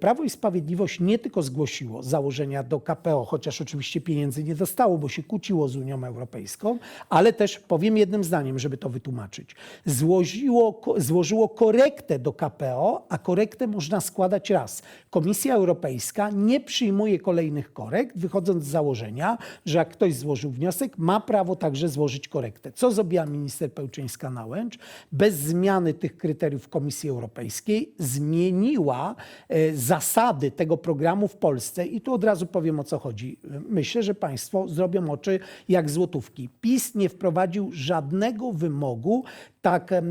Prawo i Sprawiedliwość nie tylko zgłosiło założenia do KPO, chociaż oczywiście pieniędzy nie dostało, bo się kłóciło z Unią Europejską, ale też powiem jednym zdaniem, żeby to wytłumaczyć. Złożyło, złożyło korektę do KPO, a korektę można składać raz. Komisja Europejska nie przyjmuje kolejnych korekt, wychodząc z założenia, że jak ktoś złożył wniosek, ma prawo także złożyć korektę. Co zrobiła minister Pełczyńska-Nałęcz? Bez zmiany tych kryteriów Komisji Europejskiej zmieniła e, zasady tego programu w Polsce i tu od razu powiem o co chodzi. Myślę, że Państwo zrobią oczy jak złotówki. PiS nie wprowadził żadnego wymogu tak, e,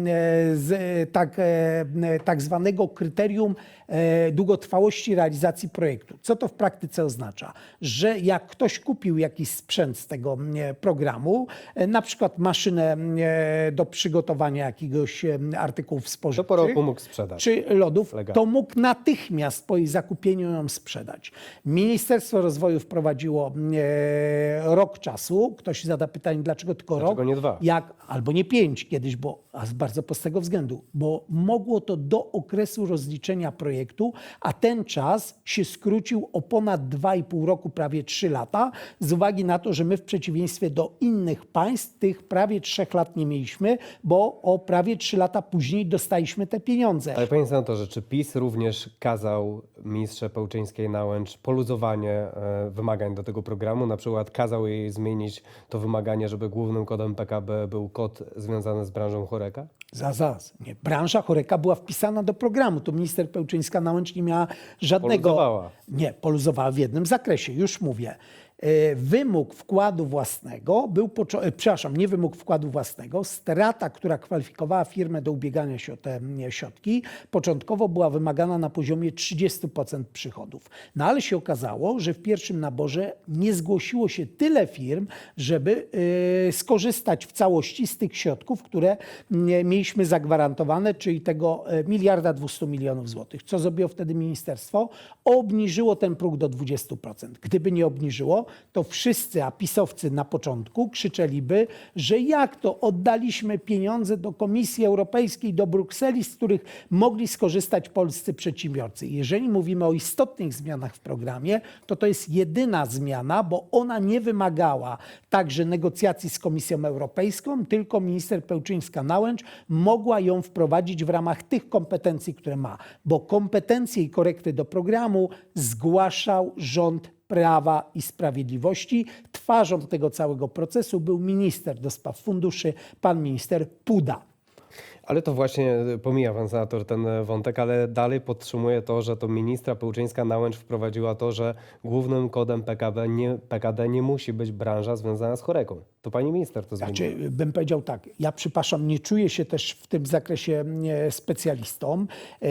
z, tak, e, tak zwanego kryterium e, długotrwałości realizacji projektu. Co to w praktyce oznacza? Że jak ktoś kupił jakiś sprzęt z tego e, programu, na przykład maszynę e, do przygotowania jakiegoś artykułów To spożywczych, mógł sprzedać. czy lodów, Legalnie. to mógł natychmiast po jej zakupieniu ją sprzedać. Ministerstwo Rozwoju wprowadziło e, rok czasu. Ktoś zada pytanie, dlaczego tylko Dlaczego rok? nie dwa? Jak, albo nie pięć kiedyś, bo a z bardzo prostego względu, bo mogło to do okresu rozliczenia projektu, a ten czas się skrócił o ponad 2,5 roku, prawie 3 lata, z uwagi na to, że my w przeciwieństwie do innych państw tych prawie 3 lat nie mieliśmy, bo o prawie 3 lata później dostaliśmy te pieniądze. Ale panie senatorze, czy PiS również kazał ministrze Pełczyńskiej-Nałęcz poluzowanie e, wymagań do tego programu? Na przykład kazał jej zmienić to wymaganie, żeby głównym kodem PKB był kod związany z branżą choreka? Za, za. Nie. Branża choreka była wpisana do programu. To minister Pełczyńska-Nałęcz nie miała żadnego... Poluzowała. Nie, poluzowała w jednym zakresie, już mówię. E, Wymóg wkładu własnego był, e, przepraszam, nie wymóg wkładu własnego, strata, która kwalifikowała firmę do ubiegania się o te mm, środki, początkowo była wymagana na poziomie 30% przychodów. No ale się okazało, że w pierwszym naborze nie zgłosiło się tyle firm, żeby e, skorzystać w całości z tych środków, które mieliśmy zagwarantowane, czyli tego e, miliarda 200 milionów złotych. Co zrobiło wtedy ministerstwo? Obniżyło ten próg do 20%. Gdyby nie obniżyło, to wszyscy, a pisowcy na początku krzyczeliby, że jak to oddaliśmy pieniądze do Komisji Europejskiej, do Brukseli, z których mogli skorzystać polscy przedsiębiorcy. Jeżeli mówimy o istotnych zmianach w programie, to to jest jedyna zmiana, bo ona nie wymagała także negocjacji z Komisją Europejską, tylko minister Pełczyńska-Nałęcz mogła ją wprowadzić w ramach tych kompetencji, które ma, bo kompetencje i korekty do programu zgłaszał rząd Prawa i Sprawiedliwości. Twarzą tego całego procesu był minister do spraw funduszy, pan minister Puda. Ale to właśnie pomija pan senator ten wątek, ale dalej podtrzymuje to, że to ministra Pełczyńska-Nałęcz wprowadziła to, że głównym kodem PKB nie, PKD nie musi być branża związana z choreką. To pani minister to zmieniła. Znaczy, bym powiedział tak, ja przepraszam, nie czuję się też w tym zakresie specjalistą. E,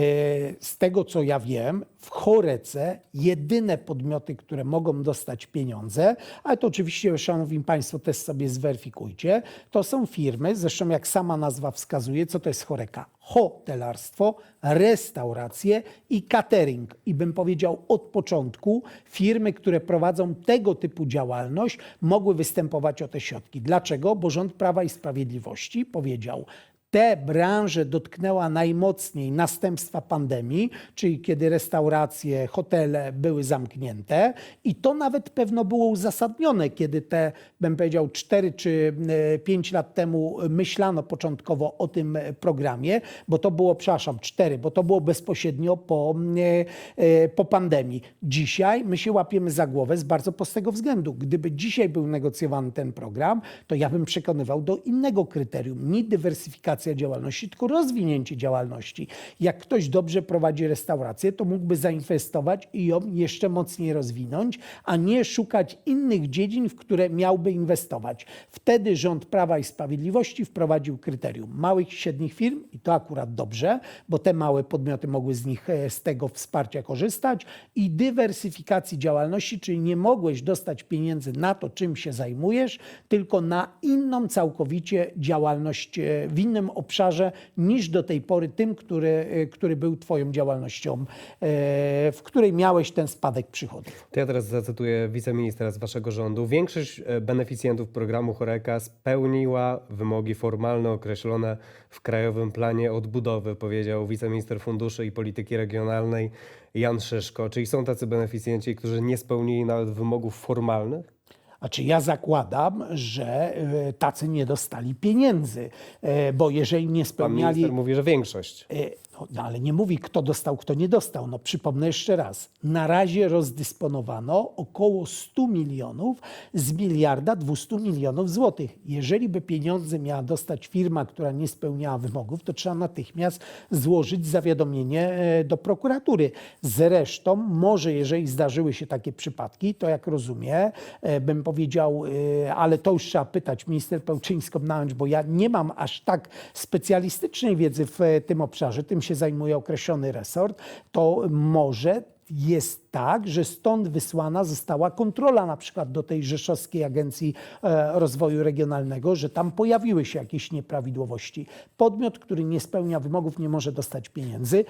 Z tego, co ja wiem, w chorece jedyne podmioty, które mogą dostać pieniądze, ale to oczywiście, szanowni państwo, też sobie zweryfikujcie, to są firmy, zresztą jak sama nazwa wskazuje, co to jest choreka? Hotelarstwo, restauracje i catering. I bym powiedział od początku, firmy, które prowadzą tego typu działalność, mogły występować o te środki. Dlaczego? Bo rząd Prawa i Sprawiedliwości powiedział, te branże dotknęła najmocniej następstwa pandemii, czyli kiedy restauracje, hotele były zamknięte i to nawet pewno było uzasadnione, kiedy te, bym powiedział, 4 czy 5 lat temu myślano początkowo o tym e, programie, bo to było, przepraszam, 4, bo to było bezpośrednio po, e, e, po pandemii. Dzisiaj my się łapiemy za głowę z bardzo prostego względu. Gdyby dzisiaj był negocjowany ten program, to ja bym przekonywał do innego kryterium, nie dywersyfikacja działalności, tylko rozwinięcie działalności. Jak ktoś dobrze prowadzi restaurację, to mógłby zainwestować i ją jeszcze mocniej rozwinąć, a nie szukać innych dziedzin, w które miałby inwestować. Wtedy rząd Prawa i Sprawiedliwości wprowadził kryterium małych i średnich firm i to akurat dobrze, bo te małe podmioty mogły z nich e, z tego wsparcia korzystać i dywersyfikacji działalności, czyli nie mogłeś dostać pieniędzy na to, czym się zajmujesz, tylko na inną całkowicie działalność e, w innym obszarze niż do tej pory tym, który, y, który był Twoją działalnością, e, w której miałeś ten spadek przychodów. To ja teraz zacytuję wiceministra z waszego rządu. Większość e, beneficjentów programu Choreka spełniła wymogi formalne określone w Krajowym Planie Odbudowy, powiedział wiceminister Funduszy i Polityki Regionalnej Jan Szyszko. Czyli są tacy beneficjenci, którzy nie spełnili nawet wymogów formalnych? Znaczy ja zakładam, że e, tacy nie dostali pieniędzy, e, bo jeżeli nie Pan spełniali... minister mówi, że większość. No, no, ale nie mówi, kto dostał, kto nie dostał. No, przypomnę jeszcze raz. Na razie rozdysponowano około 100 milionów z miliarda 200 milionów złotych. Jeżeli by pieniądze miała dostać firma, która nie spełniała wymogów, to trzeba natychmiast złożyć zawiadomienie e, do prokuratury. Zresztą, może jeżeli zdarzyły się takie przypadki, to jak rozumiem, e, bym powiedział, e, ale to już trzeba pytać minister Pełczyńską na bo ja nie mam aż tak specjalistycznej wiedzy w tym obszarze, tym się zajmuje określony resort, to może jest tak, że stąd wysłana została kontrola na przykład do tej Rzeszowskiej Agencji e, Rozwoju Regionalnego, że tam pojawiły się jakieś nieprawidłowości. Podmiot, który nie spełnia wymogów, nie może dostać pieniędzy.